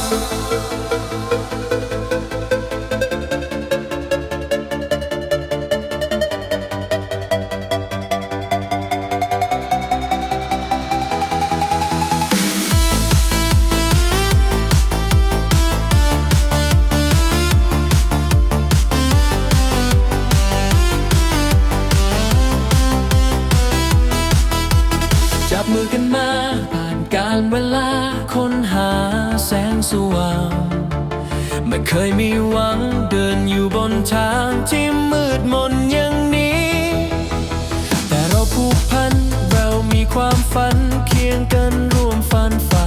うん。 สว่าง ไม่เคยมีหวังเดินอยู่บนทางที่มืดมนอย่างนี้ แต่เราผูกพันเรามีความฝันเคียงกันร่วมฟันฝ่า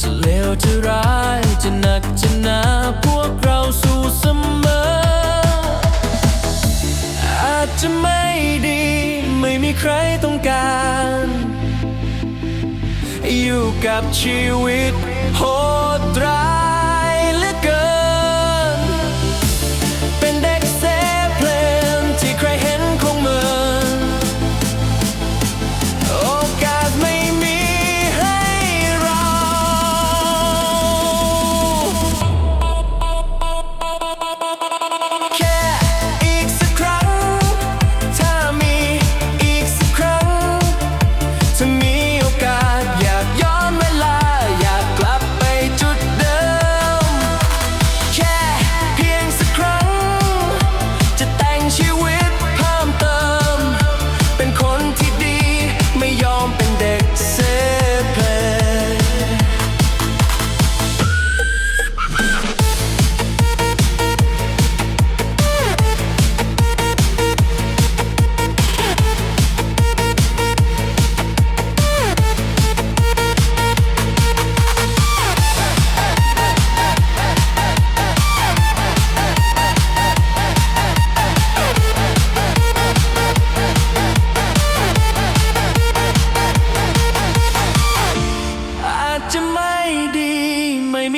จะเลวจะร้ายจะหนักจะหนาพวกเราสู้เสมอ อาจจะไม่ดีไม่มีใครต้องการ อยู่กับชีวิตโหดร้าย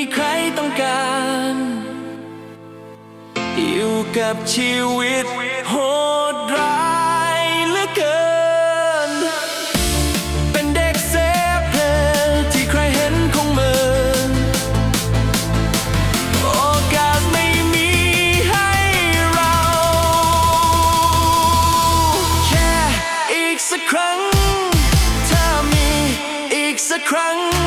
มีใครต้องการ อยู่กับชีวิตโหดร้ายเหลือเกิน เป็นเด็กเซฟเพลที่ใครเห็นคงเหมือนโอกาสไม่มีให้เรา แค่อีกสักครั้ง ถ้ามีอีกสักครั้ง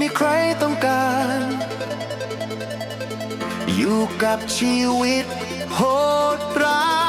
มีใครต้องการ อยู่กับชีวิตโหดร้าย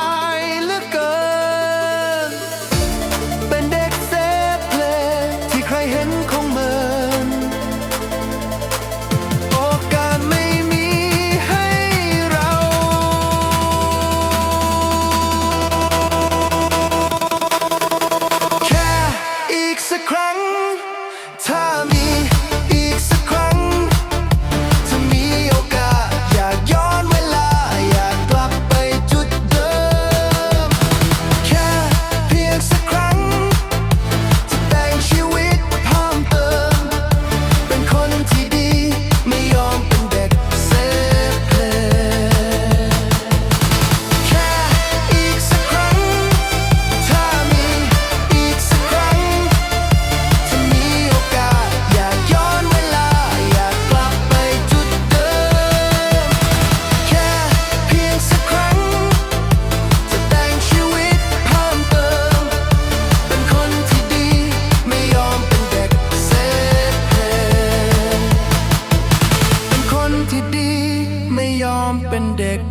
อมเป็นเด็ก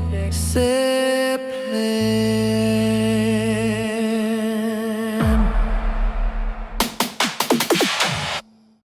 เซเพล